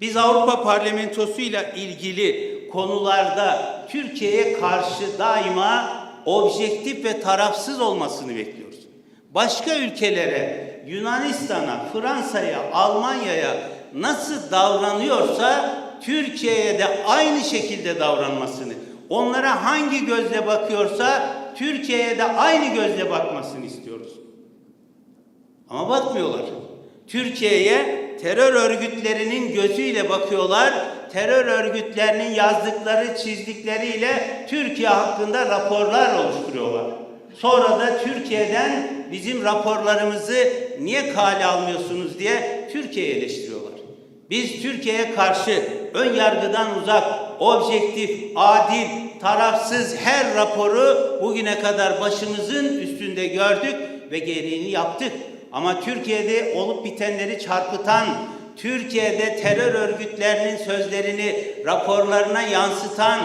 Biz Avrupa Parlamentosu ile ilgili konularda Türkiye'ye karşı daima objektif ve tarafsız olmasını bekliyoruz. Başka ülkelere, Yunanistan'a, Fransa'ya, Almanya'ya nasıl davranıyorsa Türkiye'ye de aynı şekilde davranmasını, onlara hangi gözle bakıyorsa Türkiye'ye de aynı gözle bakmasını istiyoruz. Ama bakmıyorlar. Türkiye'ye terör örgütlerinin gözüyle bakıyorlar. Terör örgütlerinin yazdıkları, çizdikleriyle Türkiye hakkında raporlar oluşturuyorlar. Sonra da Türkiye'den bizim raporlarımızı niye kale almıyorsunuz diye Türkiye'yi eleştiriyorlar. Biz Türkiye'ye karşı ön yargıdan uzak, objektif, adil, tarafsız her raporu bugüne kadar başımızın üstünde gördük ve gereğini yaptık. Ama Türkiye'de olup bitenleri çarpıtan, Türkiye'de terör örgütlerinin sözlerini raporlarına yansıtan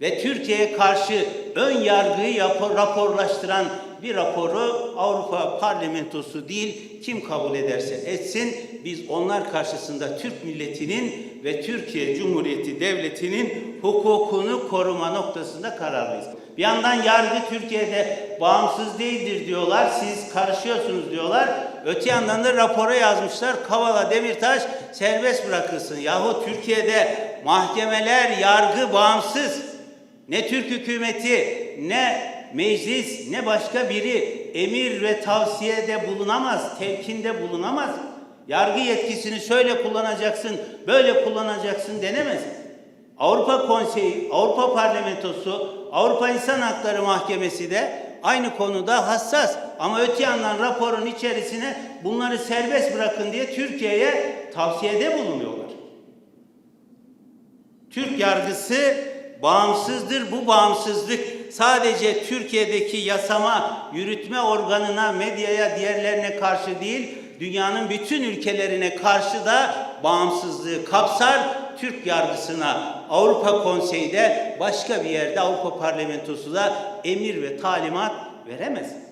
ve Türkiye'ye karşı ön yargıyı raporlaştıran bir raporu Avrupa Parlamentosu değil kim kabul ederse etsin biz onlar karşısında Türk milletinin ve Türkiye Cumhuriyeti Devleti'nin hukukunu koruma noktasında kararlıyız. Bir yandan yargı Türkiye'de bağımsız değildir diyorlar, siz karışıyorsunuz diyorlar. Öte yandan da rapora yazmışlar, Kavala Demirtaş serbest bırakılsın. Yahu Türkiye'de mahkemeler, yargı bağımsız. Ne Türk hükümeti, ne meclis, ne başka biri emir ve tavsiyede bulunamaz, telkinde bulunamaz. Yargı yetkisini şöyle kullanacaksın, böyle kullanacaksın denemez. Avrupa Konseyi, Avrupa Parlamentosu, Avrupa İnsan Hakları Mahkemesi de aynı konuda hassas. Ama öte yandan raporun içerisine bunları serbest bırakın diye Türkiye'ye tavsiyede bulunuyorlar. Türk yargısı bağımsızdır. Bu bağımsızlık sadece Türkiye'deki yasama, yürütme organına, medyaya, diğerlerine karşı değil, dünyanın bütün ülkelerine karşı da bağımsızlığı kapsar. Türk yargısına Avrupa Konseyi'de başka bir yerde Avrupa Parlamentosu da emir ve talimat veremez.